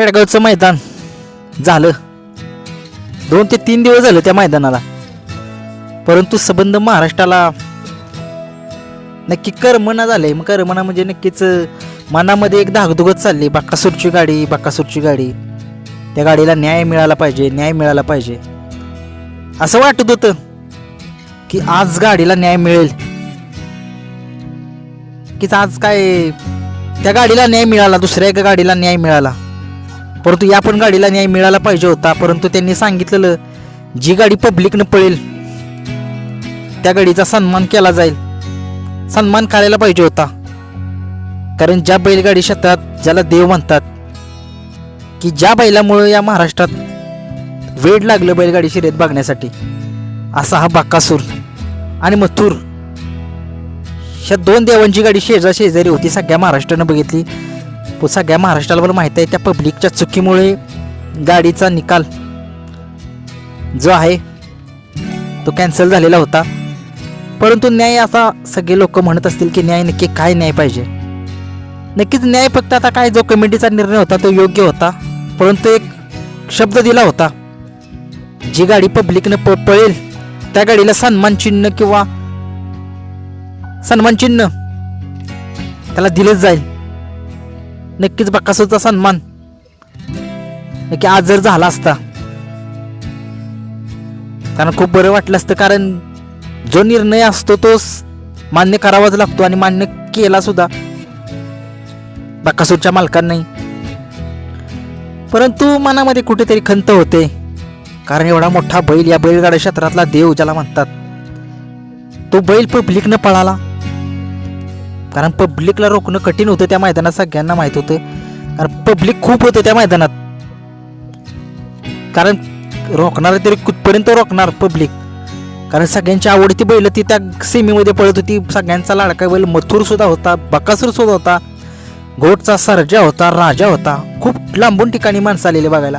खेडगावचं मैदान झालं. दोन ते तीन दिवस झाले त्या मैदानाला. परंतु संबंध महाराष्ट्राला नक्की करमना झालंय. मग करमना म्हणजे नक्कीच मनामध्ये एक धागधुगत चालली. बाक्कासूरची गाडी बाक्कासूरची गाडी. त्या गाडीला न्याय मिळाला पाहिजे न्याय मिळाला पाहिजे. असं वाटत होतं की आज गाडीला न्याय मिळेल. की आज काय त्या गाडीला न्याय मिळाला दुसऱ्या एका गाडीला न्याय मिळाला. परंतु या पण गाडीला न्याय मिळाला पाहिजे होता. परंतु त्यांनी सांगितलेलं जी गाडी पब्लिकनं पळेल त्या गाडीचा सन्मान केला जाईल. सन्मान करायला पाहिजे होता. कारण ज्या बैलगाडी क्षेत्रात ज्याला देव म्हणतात की ज्या बैलामुळं या महाराष्ट्रात वेड लागलं बैलगाडी शर्यत बघण्यासाठी असा हा बाकासूर आणि मथुर ह्या दोन देवांची गाडी शेजा शेजारी होती सगळ्या महाराष्ट्रानं बघितली. सगळ्या महाराष्ट्राला माहीत आहे त्या पब्लिकच्या चुकीमुळे गाडीचा निकाल जो आहे तो कॅन्सल झालेला होता. परंतु न्याय असा सगळे लोक म्हणत असतील की न्याय नक्की काय न्याय पाहिजे? नक्कीच न्याय फक्त आता काय जो कमिटीचा निर्णय होता तो योग्य होता. परंतु एक शब्द दिला होता जी गाडी पब्लिकनं प पळेल त्या गाडीला सन्मान चिन्ह किंवा सन्मान चिन्ह त्याला दिलंच जाईल. नक्कीच बक्कासूरचा सन्मान. नक्की आज जर झाला असता. त्यांना खूप बरं वाटलं असतं कारण जो निर्णय असतो तो मान्य करावाच लागतो आणि मान्य केला सुद्धा. बक्कासूरच्या मालकांनी परंतु मनामध्ये कुठेतरी खंत होते. कारण एवढा मोठा बैल या बैलगाड्या क्षेत्रातला देव ज्याला म्हणतात. तो बैल पब्लिकनं पळाला. कारण पब्लिकला रोखणं कठीण होतं त्या मैदानात सगळ्यांना माहीत होतं. कारण पब्लिक खूप होतं त्या मैदानात. कारण रोखणार तरी कुठपर्यंत रोखणार पब्लिक कारण सगळ्यांची आवडती बैल ती त्या सेमीमध्ये पळत होती. सगळ्यांचा लाडका बैल मथुर सुद्धा होता बकासूर सुद्धा होता. घोटचा सर्जा होता राजा होता. खूप लांबून ठिकाणी माणसं आलेली बघायला.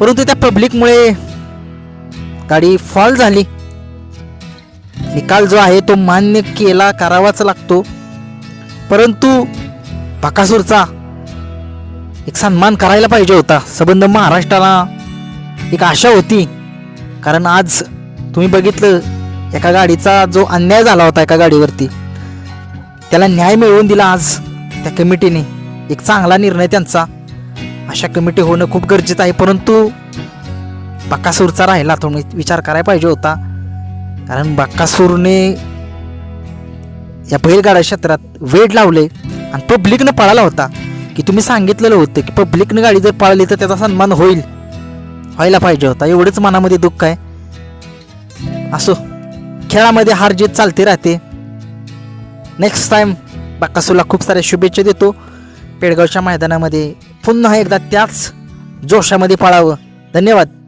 परंतु त्या पब्लिकमुळे गाडी फॉल झाली. निकाल जो आहे तो मान्य केला करावाच लागतो. परंतु बकासूरचा एक सन्मान करायला पाहिजे होता. संबंध महाराष्ट्राला एक आशा होती. कारण आज तुम्ही बघितलं एका गाडीचा जो अन्याय झाला होता एका गाडीवरती त्याला न्याय मिळवून दिला आज त्या कमिटीने. एक चांगला निर्णय त्यांचा. अशा कमिटी होणं खूप गरजेचं आहे. परंतु बक्कासूरचा राहिला तुम्ही विचार करायला पाहिजे होता. कारण बक्कासूरने या बैलगाडा क्षेत्रात वेड लावले आणि पब्लिकनं पळाला होता. की तुम्ही सांगितलेलं होतं की पब्लिकनं गाडी जर पळाली तर त्याचा सन्मान होईल. व्हायला पाहिजे होता. एवढंच मनामध्ये दुःख आहे. असो. खेळामध्ये हार जीत चालते राहते. नेक्स्ट टाइम बाक्कासूरला खूप साऱ्या शुभेच्छा देतो. पेडगावच्या मैदानामध्ये पुन्हा एकदा त्याच जोशामध्ये पळावं. धन्यवाद.